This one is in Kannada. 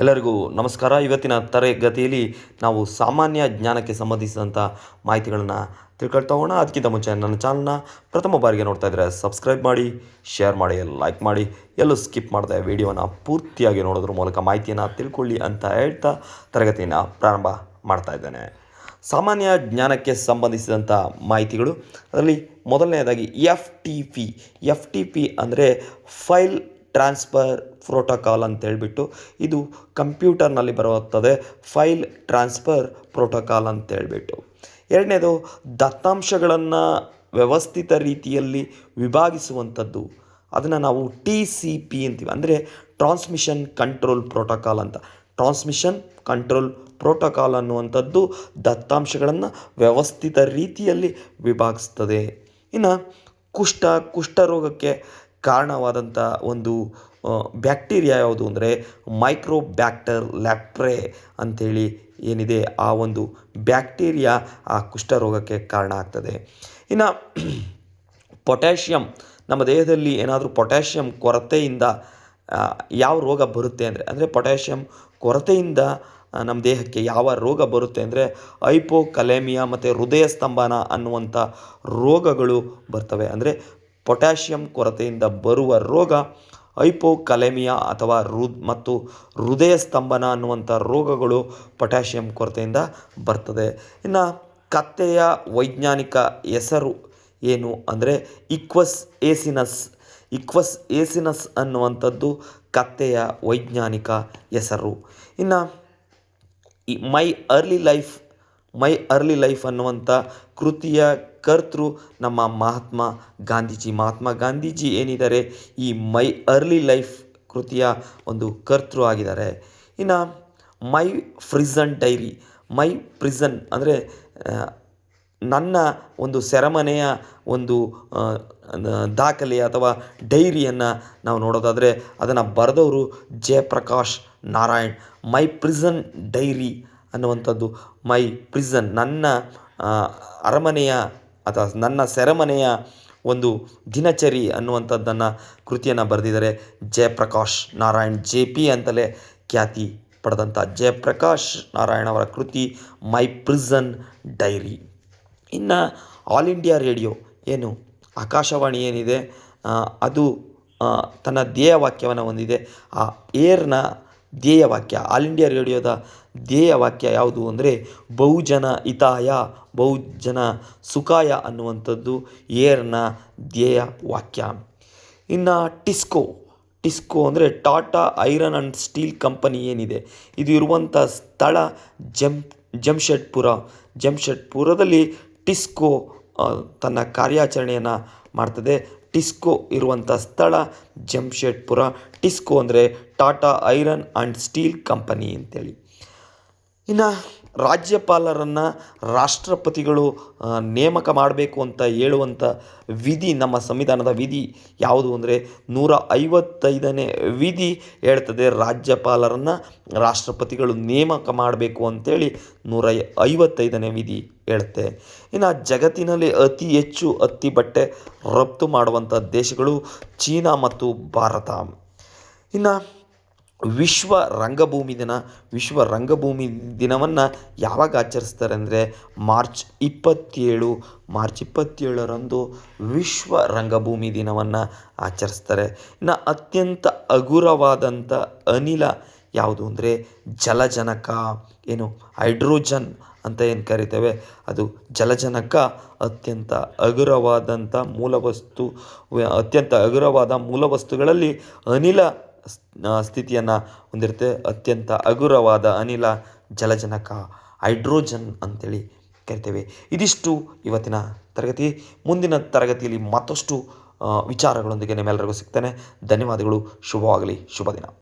ಎಲ್ಲರಿಗೂ ನಮಸ್ಕಾರ. ಇವತ್ತಿನ ತರಗತಿಯಲ್ಲಿ ನಾವು ಸಾಮಾನ್ಯ ಜ್ಞಾನಕ್ಕೆ ಸಂಬಂಧಿಸಿದಂಥ ಮಾಹಿತಿಗಳನ್ನು ತಿಳ್ಕೊಳ್ತಾ ಹೋಗೋಣ. ಅದಕ್ಕಿಂತ ಮುಂಚೆ ನನ್ನ ಚಾನಲ್ನ ಪ್ರಥಮ ಬಾರಿಗೆ ನೋಡ್ತಾ ಇದ್ದರೆ ಸಬ್ಸ್ಕ್ರೈಬ್ ಮಾಡಿ ಶೇರ್ ಮಾಡಿ ಲೈಕ್ ಮಾಡಿ. ಎಲ್ಲೂ ಸ್ಕಿಪ್ ಮಾಡದೆ ವಿಡಿಯೋನ ಪೂರ್ತಿಯಾಗಿ ನೋಡೋದ್ರ ಮೂಲಕ ಮಾಹಿತಿಯನ್ನು ತಿಳ್ಕೊಳ್ಳಿ ಅಂತ ಹೇಳ್ತಾ ತರಗತಿಯನ್ನು ಪ್ರಾರಂಭ ಮಾಡ್ತಾ ಇದ್ದೇನೆ. ಸಾಮಾನ್ಯ ಜ್ಞಾನಕ್ಕೆ ಸಂಬಂಧಿಸಿದಂಥ ಮಾಹಿತಿಗಳು. ಅದರಲ್ಲಿ ಮೊದಲನೆಯದಾಗಿ F T P F T P ಅಂದರೆ ಫೈಲ್ ಟ್ರಾನ್ಸ್ಫರ್ ಪ್ರೋಟೋಕಾಲ್ ಅಂತ ಹೇಳಿಬಿಟ್ಟು ಇದು ಕಂಪ್ಯೂಟರ್ನಲ್ಲಿ ಬರುತ್ತದೆ ಫೈಲ್ ಟ್ರಾನ್ಸ್ಫರ್ ಪ್ರೋಟೋಕಾಲ್ ಅಂತ ಹೇಳಿಬಿಟ್ಟು. ಎರಡನೇದು, ದತ್ತಾಂಶಗಳನ್ನು ವ್ಯವಸ್ಥಿತ ರೀತಿಯಲ್ಲಿ ವಿಭಾಗಿಸುವಂಥದ್ದು. ಅದನ್ನು ನಾವು ಟಿ ಸಿ ಪಿ ಅಂತೀವಿ. ಅಂದರೆ ಟ್ರಾನ್ಸ್ಮಿಷನ್ ಕಂಟ್ರೋಲ್ ಪ್ರೋಟೋಕಾಲ್ ಅಂತ. ಟ್ರಾನ್ಸ್ಮಿಷನ್ ಕಂಟ್ರೋಲ್ ಪ್ರೋಟೋಕಾಲ್ ಅನ್ನುವಂಥದ್ದು ದತ್ತಾಂಶಗಳನ್ನು ವ್ಯವಸ್ಥಿತ ರೀತಿಯಲ್ಲಿ ವಿಭಾಗಿಸ್ತದೆ. ಇನ್ನು ಕುಷ್ಠ, ಕುಷ್ಠರೋಗಕ್ಕೆ ಕಾರಣವಾದಂಥ ಒಂದು ಬ್ಯಾಕ್ಟೀರಿಯಾ ಯಾವುದು ಅಂದರೆ ಮೈಕ್ರೋ ಬ್ಯಾಕ್ಟರ್ ಲ್ಯಾಪ್ರೆ ಅಂಥೇಳಿ ಏನಿದೆ, ಆ ಒಂದು ಬ್ಯಾಕ್ಟೀರಿಯಾ ಆ ಕುಷ್ಠರೋಗಕ್ಕೆ ಕಾರಣ ಆಗ್ತದೆ. ಇನ್ನು ಪೊಟ್ಯಾಷಿಯಮ್ ನಮ್ಮ ದೇಹದಲ್ಲಿ ಏನಾದರೂ ಪೊಟ್ಯಾಷಿಯಮ್ ಕೊರತೆಯಿಂದ ಯಾವ ರೋಗ ಬರುತ್ತೆ ಅಂದರೆ ಅಂದರೆ ಪೊಟ್ಯಾಷಿಯಮ್ ಕೊರತೆಯಿಂದ ನಮ್ಮ ದೇಹಕ್ಕೆ ಯಾವ ರೋಗ ಬರುತ್ತೆ ಅಂದರೆ ಐಪೋಕಲೇಮಿಯಾ ಮತ್ತು ಹೃದಯ ಸ್ತಂಭನ ಅನ್ನುವಂಥ ರೋಗಗಳು ಬರ್ತವೆ. ಅಂದರೆ ಪೊಟ್ಯಾಷಿಯಮ್ ಕೊರತೆಯಿಂದ ಬರುವ ರೋಗ ಹೈಪೋಕಲೆಮಿಯಾ ಅಥವಾ ಹೃ ಮತ್ತು ಹೃದಯ ಸ್ತಂಭನ ಅನ್ನುವಂಥ ರೋಗಗಳು ಪೊಟ್ಯಾಷಿಯಂ ಕೊರತೆಯಿಂದ ಬರ್ತದೆ. ಇನ್ನು ಕತ್ತೆಯ ವೈಜ್ಞಾನಿಕ ಹೆಸರು ಏನು ಅಂದರೆ ಇಕ್ವಸ್ ಏಸಿನಸ್. ಇಕ್ವಸ್ ಏಸಿನಸ್ ಅನ್ನುವಂಥದ್ದು ಕತ್ತೆಯ ವೈಜ್ಞಾನಿಕ ಹೆಸರು. ಇನ್ನು my early life my early life ಅನ್ನುವಂಥ ಕೃತಿಯ ಕರ್ತೃ ನಮ್ಮ ಮಹಾತ್ಮ ಗಾಂಧೀಜಿ. ಮಹಾತ್ಮ ಗಾಂಧೀಜಿ ಏನಿದ್ದಾರೆ? ಈ ಮೈ ಅರ್ಲಿ ಲೈಫ್ ಕೃತಿಯ ಒಂದು ಕರ್ತೃ ಆಗಿದ್ದಾರೆ. ಇನ್ನು ಮೈ ಫ್ರಿಸನ್ ಡೈರಿ. ಮೈ ಪ್ರಿಸನ್ ಅಂದರೆ ನನ್ನ ಒಂದು ಸೆರೆಮನೆಯ ಒಂದು ದಾಖಲೆ ಅಥವಾ ಡೈರಿಯನ್ನು ನಾವು ನೋಡೋದಾದರೆ, ಅದನ್ನು ಬರೆದವರು Jayaprakash Narayan. My prison diary ಅನ್ನುವಂಥದ್ದು ಮೈ ಪ್ರಿಸನ್. ನನ್ನ ಅರಮನೆಯ ಅಥವಾ ನನ್ನ ಸೆರೆಮನೆಯ ಒಂದು ದಿನಚರಿ ಅನ್ನುವಂಥದ್ದನ್ನು ಕೃತಿಯನ್ನು ಬರೆದಿದ್ದಾರೆ. ಜಯಪ್ರಕಾಶ್ ನಾರಾಯಣ್ ಜೆ ಪಿ ಅಂತಲೇ ಖ್ಯಾತಿ ಪಡೆದಂಥ ಜಯಪ್ರಕಾಶ್ ನಾರಾಯಣ್ ಅವರ ಕೃತಿ ಮೈ ಪ್ರಿಸನ್ ಡೈರಿ. ಇನ್ನು ಆಲ್ ಇಂಡಿಯಾ ರೇಡಿಯೋ ಏನು ಆಕಾಶವಾಣಿ ಏನಿದೆ ಅದು ತನ್ನ ಧ್ಯೇಯವಾಕ್ಯವನ್ನು ಹೊಂದಿದೆ. ಆ ಏರ್ನ ಧ್ಯೇಯವಾಕ್ಯ ಆಲ್ ಇಂಡಿಯಾ ರೇಡಿಯೋದ ಧ್ಯೇಯವಾಕ್ಯ ಯಾವುದು ಅಂದರೆ ಬಹುಜನ ಹಿತಾಯ, ಬಹುಜನ ಸುಖಾಯ ಅನ್ನುವಂಥದ್ದು ಏರ್ನ ಧ್ಯೇಯ ವಾಕ್ಯ ಇನ್ನು ಟಿಸ್ಕೋ ಟಿಸ್ಕೋ ಅಂದರೆ Tata Iron and Steel Company ಏನಿದೆ? ಇದು ಇರುವಂಥ ಸ್ಥಳ ಜಮ್, ಜಮ್ಶೆಡ್ಪುರ. ಜಮ್ಶೆಡ್ಪುರದಲ್ಲಿ ಟಿಸ್ಕೋ ತನ್ನ ಕಾರ್ಯಾಚರಣೆಯನ್ನು ಮಾಡ್ತದೆ. ಟಿಸ್ಕೋ ಇರುವಂಥ ಸ್ಥಳ ಜಮ್ಶೆಡ್ಪುರ. ಟಿಸ್ಕೋ ಅಂದರೆ Tata Iron and Steel Company ಅಂತೇಳಿ. ಇನ್ನು ರಾಜ್ಯಪಾಲರನ್ನು ರಾಷ್ಟ್ರಪತಿಗಳು ನೇಮಕ ಮಾಡಬೇಕು ಅಂತ ಹೇಳುವಂಥ ವಿಧಿ, ನಮ್ಮ ಸಂವಿಧಾನದ ವಿಧಿ ಯಾವುದು ಅಂದರೆ ನೂರ ಐವತ್ತೈದನೇ ವಿಧಿ ಹೇಳ್ತದೆ. ರಾಜ್ಯಪಾಲರನ್ನು ರಾಷ್ಟ್ರಪತಿಗಳು ನೇಮಕ ಮಾಡಬೇಕು ಅಂತೇಳಿ ನೂರ ಐವತ್ತೈದನೇ ವಿಧಿ ಹೇಳುತ್ತೆ. ಇನ್ನು ಜಗತ್ತಿನಲ್ಲಿ ಅತಿ ಹೆಚ್ಚು ಹತ್ತಿ ಬಟ್ಟೆ ರಫ್ತು ಮಾಡುವಂಥ ದೇಶಗಳು ಚೀನಾ ಮತ್ತು ಭಾರತ. ಇನ್ನು ವಿಶ್ವ ರಂಗಭೂಮಿ ದಿನ. ವಿಶ್ವ ರಂಗಭೂಮಿ ದಿನವನ್ನು ಯಾವಾಗ ಆಚರಿಸ್ತಾರೆ ಅಂದರೆ ಮಾರ್ಚ್ ಇಪ್ಪತ್ತೇಳು. ಮಾರ್ಚ್ ಇಪ್ಪತ್ತೇಳರಂದು ವಿಶ್ವ ರಂಗಭೂಮಿ ದಿನವನ್ನು ಆಚರಿಸ್ತಾರೆ. ಇನ್ನು ಅತ್ಯಂತ ಹಗುರವಾದಂಥ ಅನಿಲ ಯಾವುದು ಅಂದರೆ ಜಲಜನಕ, ಏನು ಹೈಡ್ರೋಜನ್ ಅಂತ ಏನು ಕರಿತೇವೆ? ಅದು ಜಲಜನಕ, ಅತ್ಯಂತ ಹಗುರವಾದಂಥ ಮೂಲವಸ್ತು, ಅತ್ಯಂತ ಹಗುರವಾದ ಮೂಲವಸ್ತುಗಳಲ್ಲಿ ಅನಿಲ ಸ್ಥಿತಿಯನ್ನು ಹೊಂದಿರುತ್ತೆ. ಅತ್ಯಂತ ಹಗುರವಾದ ಅನಿಲ, ಜಲಜನಕ, ಹೈಡ್ರೋಜನ್ ಅಂತೇಳಿ ಕರಿತೇವೆ. ಇದಿಷ್ಟು ಇವತ್ತಿನ ತರಗತಿ. ಮುಂದಿನ ತರಗತಿಯಲ್ಲಿ ಮತ್ತಷ್ಟು ವಿಚಾರಗಳೊಂದಿಗೆ ನಿಮ್ಮೆಲ್ಲರಿಗೂ ಸಿಗ್ತೇನೆ. ಧನ್ಯವಾದಗಳು. ಶುಭವಾಗಲಿ. ಶುಭ ದಿನ